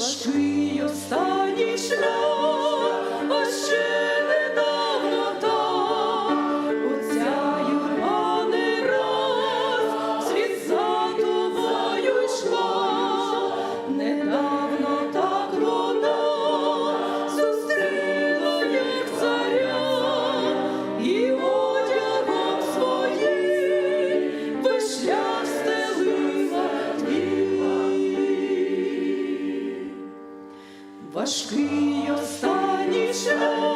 Важкий останній шлях, важкий останній час.